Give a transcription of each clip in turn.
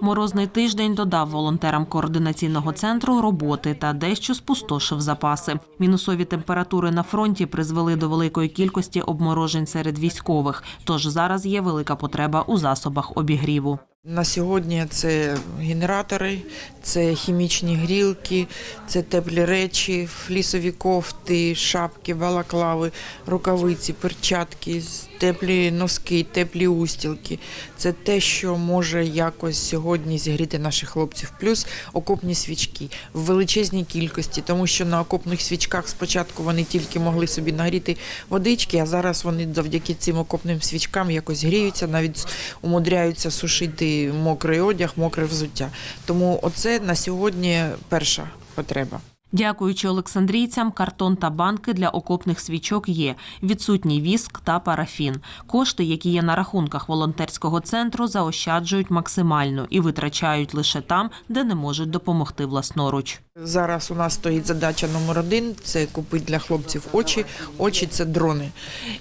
Морозний тиждень додав волонтерам координаційного центру роботи та дещо спустошив запаси. Мінусові температури на фронті призвели до великої кількості обморожень серед військових. Тож зараз є велика потреба у засобах обігріву. На сьогодні це генератори, це хімічні грілки, це теплі речі, флісові кофти, шапки, балаклави, рукавиці, перчатки, теплі носки, теплі устілки. Це те, що може якось сьогодні зігріти наших хлопців. Плюс окопні свічки в величезній кількості, тому що на окопних свічках спочатку вони тільки могли собі нагріти водички, а зараз вони завдяки цим окопним свічкам якось гріються, навіть умудряються сушити мокрий одяг, мокре взуття. Тому оце на сьогодні перша потреба. Дякуючи Олександрійцям, картон та банки для окопних свічок є. Відсутній віск та парафін. Кошти, які є на рахунках волонтерського центру, заощаджують максимально і витрачають лише там, де не можуть допомогти власноруч. Зараз у нас стоїть задача номер один це купити для хлопців очі. Очі це дрони.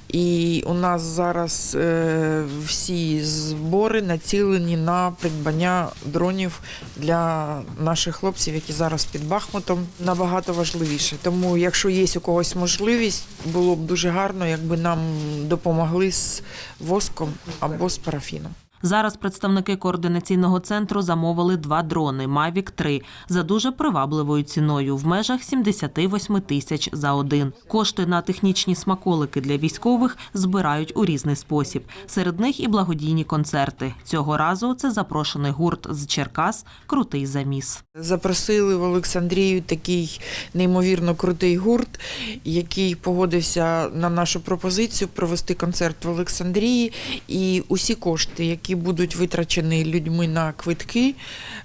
І у нас зараз е, всі збори націлені на придбання дронів для наших хлопців, які зараз під Бахмутом. Набагато важливіше. Тому, якщо є у когось можливість, було б дуже гарно, якби нам допомогли з воском або з парафіном. Зараз представники координаційного центру замовили два дрони Mavic 3 за дуже привабливою ціною в межах 78 тисяч за один. Кошти на технічні смаколики для військових збирають у різний спосіб. Серед них і благодійні концерти. Цього разу це запрошений гурт з Черкас Крутий заміс. Запросили в Олександрію такий неймовірно крутий гурт, який погодився на нашу пропозицію провести концерт в Олександрії. І усі кошти, які будуть витрачені людьми на квитки,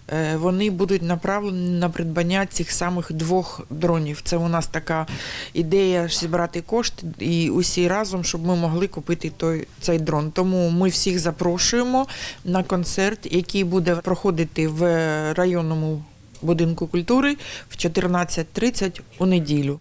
е, вони будуть направлені на придбання цих самих двох дронів. Це у нас така ідея зібрати кошти і усі разом, щоб ми могли купити той цей дрон. Тому ми всіх запрошуємо на концерт, який буде проходити в районному будинку культури в 14.30 у неділю.